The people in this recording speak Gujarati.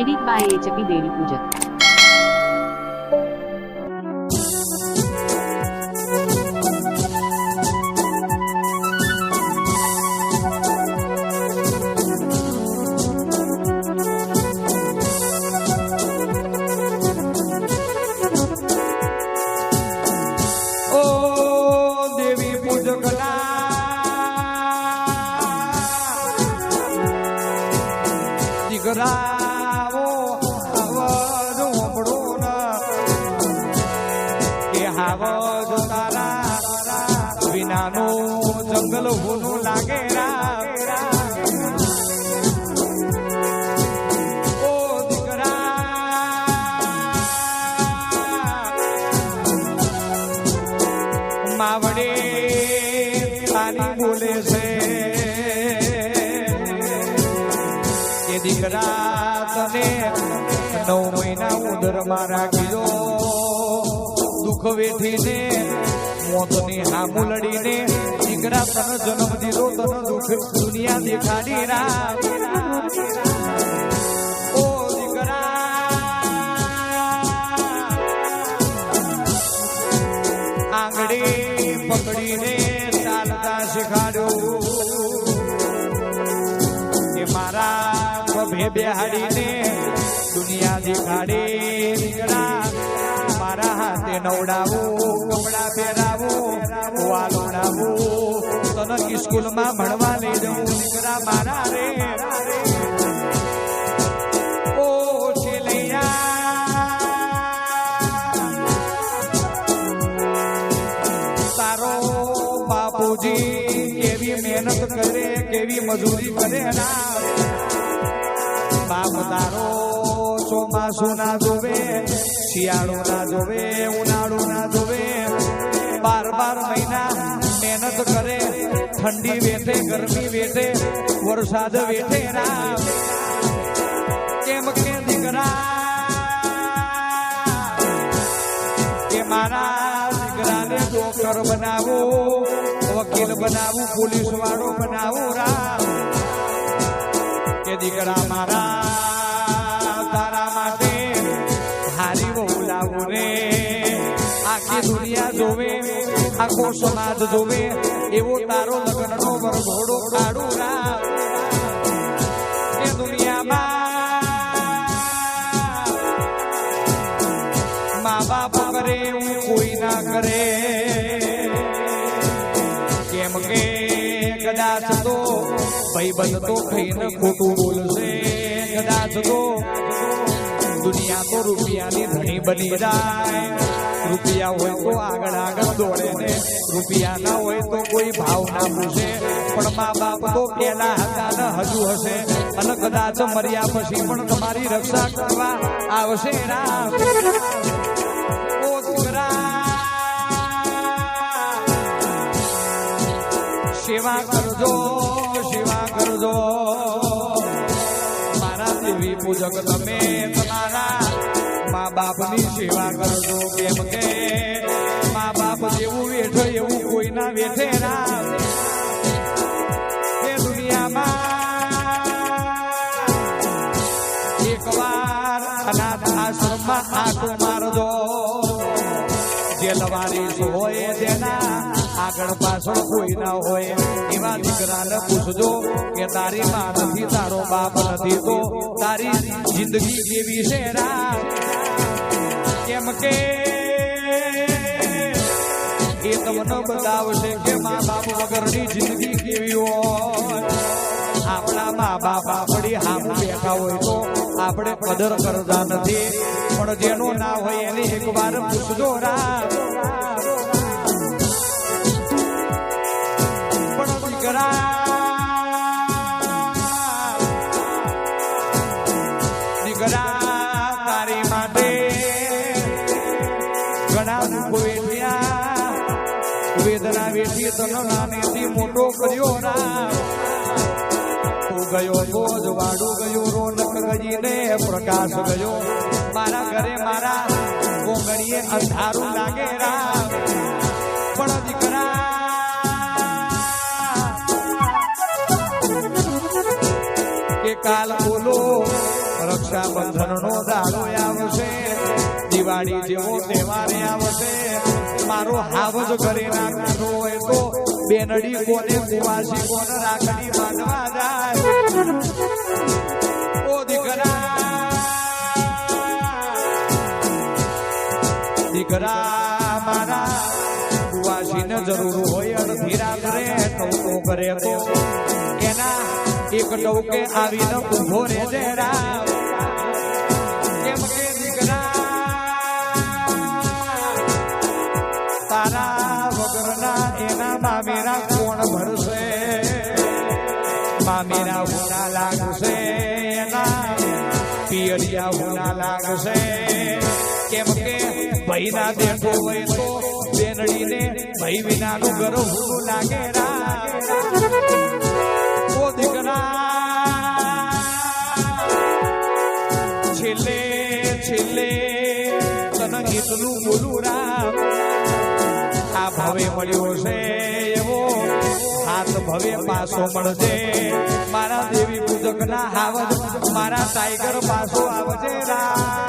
Edit by HP Devi Pujak Good દેવી હાવજ તારા વિનાનું જંગલ હોનું લાગે રા માવડે તારી બોલે છે કે દીકરા તને નવ મહિના ઉદરમાં રાખીજો દુઃખ વેઠીને મોતની હામુ લડીને દીકરા તન જન્મ દીધો, તન દુઃખ દુનિયા દેખાડી રા ઓ પકડીને ચાલતા શીખાડ્યું. કે મારા પભે બેહાડીને દુનિયા દેખાડે દીકરા. મારા હાથે નવડાવું કપડા પહેરાવું વાલોડાવું તને સ્કૂલમાં ભણવા લઈ જવું દીકરા મારા રે ઓ છેલૈયા બાપુજી કેવી મહેનત કરે, કેવી મજૂરી કરે બાપ તારો ચોમાસું ના જોવે શિયાળો ના જોવે ઉનાળો ના જોવે બાર બાર મહિના મહેનત કરે, ઠંડી વેઠે, ગરમી વેઠે, વરસાદ વેઠે ના કેમ કે દીકરા, કે મારા દીકરાને ડોક્ટર બનાવો, વકીલ બનાવું પોલીસ વાળો બનાવું રામ. કે દીકરા મારા આખી દુનિયા જોવે, આખો સમાજ જોવે, એવો તારો લગ્નનો વરઘોડો કાઢું રા એ દુનિયામાં મા બાપ કરે, હું કોઈ ના કરે. કેમ કે કદાચ તો ભાઈબંધ તો ખાઈને ખોટું બોલશે, કદાચ તો દુનિયા તો રૂપિયાની ધણી બની જાય. રૂપિયા હોય તો આગળ આગળ દોડે ને. રૂપિયા ના હોય તો કોઈ ભાવ ના પૂછે. પણ મા બાપ તો પેલા હતા ને હજુ હશે. અને કદાચ મર્યા પછી પણ તમારી રક્ષા કરવા આવશે રામ સેવા કરજો સેવા કરજો. મારા દેવી પૂજક તમે બાપની સેવા કરજો કેમ કે મા બાપ જેવું વેઠો એવું કોઈ ના વેઠે ના એ દુનિયામાં એકવાર અનાથ આશ્રમમાં આટો મારજો. જે લવારીસ હોય તેના આગળ પાછળ કોઈ ના હોય. એવા દીકરાને પૂછજો કે તારી માં નથી તારો બાપ નથી તો તારી જિંદગી કેવી છે રા કેમ કે? એ તમને બતાવશે કે મા બાપ વગરની જિંદગી કેવી હોય. આપણા મા બાપ આપણી હામ બેઠા હોય તો આપણે કદર કરતા નથી. પણ જેનો ના હોય એને એકવાર પૂછજો રા વેઠ્યા વેદના વેઠી તનો નાનેથી મોટો કર્યો ના ગયો બોજ વાડું ગયો રોનક ગજીને પ્રકાશ ગયો મારા ઘરે મારા કોંગણીએ અંધારું લાગે રામ પણ દીકરા કે કાલ બોલો રક્ષાબંધનનો દાડો આવશે, દિવાળી જેવો તહેવાર આવશે. મારો હાવજ ઘરે ના હોય તો બેનડી કોને કુવાસી કોને રાખડી બાંધવા જાય? ઓ દીકરા દીકરા મારા કુવાસીને જરૂર હોય અડધી રાત્રે ટોકો કરે તો એક ટોકે આવીને ઊભો રે જરા વગરના એના મામેરા કોણ ભરશે? મામેરા ઉના લાગશે એના, પિયરિયા ઉના લાગશે. કેમ કે ભાઈ ના દેખો હોય તો બેનડીને ભાઈ વિનાનું ઘર હું લાગે રા છેલ્લે છેલ્લે તને એટલું બોલું રામ. આ ભાવે મળ્યો છે એવો હાથ ભવે પાછો મળશે મારા દેવી પૂજક ના હાવજ, મારા ટાઈગર પાછો આવજે રા